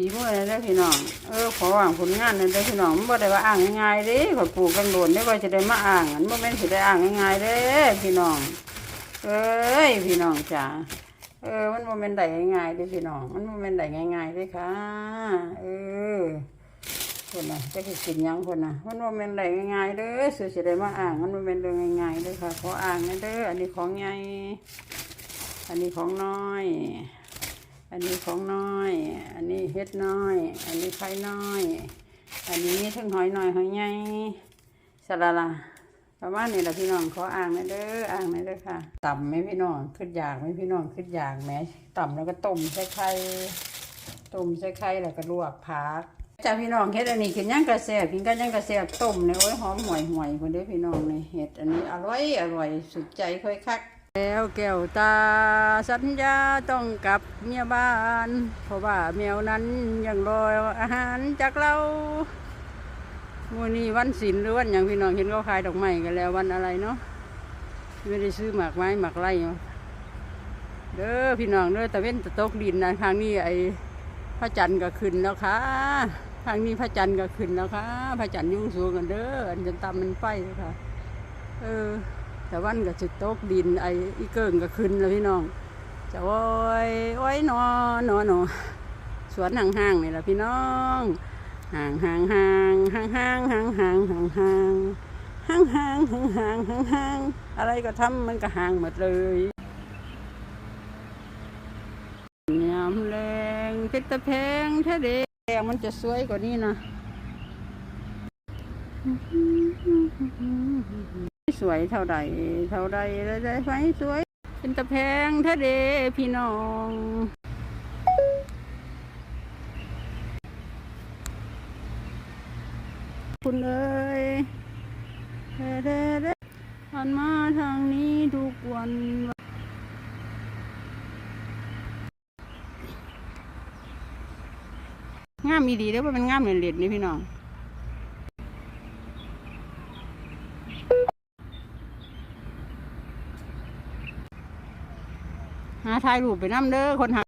ปีเมื่อนั้นเด้พี่น้อง เออขอว่างผลงานนั่นเด้พี่น้องมันบ่ได้ว่าอ่างง่ายๆเด้ขอปลูกกันโดนได้ว่าจะได้มาอ่างอันบ่แม่นสิได้อ่างง่ายๆเด้พี่น้อง เอ้ยพี่น้องจ๋า เออมันบ่แม่นได้ง่ายๆเด้พี่น้อง มันบ่แม่นได้ง่ายๆเด้ค่ะ เออคนน่ะจะสิกินยังคนน่ะ มันบ่แม่นได้ง่ายๆเด้อสิสิได้มาอ่างมันบ่แม่นเรื่องง่ายๆเด้ค่ะขออ่างนะเด้ออันนี้ของใหญ่อันนี้ของน้อย อันนี้ของน้อย อันนี้เฮ็ดน้อย อันนี้ไข่น้อย อันนี้มีทั้งหอยน้อยหอยใหญ่สละละประมาณนี้แหละพี่น้องขออ่างหนะเด้ออ่างหนะเด้อค่ะต่ำไหมพี่น้องขึ้นอยากไหมพี่น้องขึ้นอยากแหมต่ำแล้วก็ต้มใส่ไข่ต้มใส่ไข่แล้วก็ลวกผักจ้าพี่น้องเฮ็ดอันนี้กินย่างกระแสบกินกันย่างกระแสบต้มเนี่ยโอ้ยหอมห่วยห่วยคนเด้อพี่น้องนี่เฮ็ดอันนี้อร่อยอร่อยสุดใจค่อยคัก แล้วแก้วตาสัญญาต้องกลับเมียบ้าน เพราะว่าแมวนั้นยังรออาหารจากเราวันนี้วันศิลหรือวันอย่างพี่น้องเห็นเขาขายดอกไม้กันแล้ววันอะไรเนาะไม่ได้ซื้อหมากไม้หมากไรเนาะเด้อพี่น้องเด้อตะเว้นตะตกดินนะทางนี้ไอ้พระจันทร์ก็ขึ้นแล้วค่ะทางนี้พระจันทร์ก็ขึ้นแล้วค่ะพระจันทร์ยุ่งสูงกันเด้ออันจนตำมันไปค่ะ เออ แต่วันก็จะตกดินไอ้อีเกิงก็ขึ้นแล้วพี่น้อง จะโอ้ยโอ้ยนอนอนอสวนห่างๆนี่แหละพี่น้องห่างห่างห่างห่างห่างห่างห่างห่างห่างห่างห่างห่างห่างห่างห่างอะไรก็ทำมันก็ห่างหมดเลยยามแรงเพชรตะแพงแท้เด็แดงมันจะสวยกว่านี้นะ สวยเท่าใดเท่าใดแล้วได้ไฟสวย เป็นตะแพงทะเดพี่น้องคุณเอ้ยเด้เด้เด้ผ่านมาทางนี้ทุกวันงามอีดีเด้อว่ามันงามเหรียญนี่พี่น้อง หาถ่ายรูปไปน้ำเด้อคนหา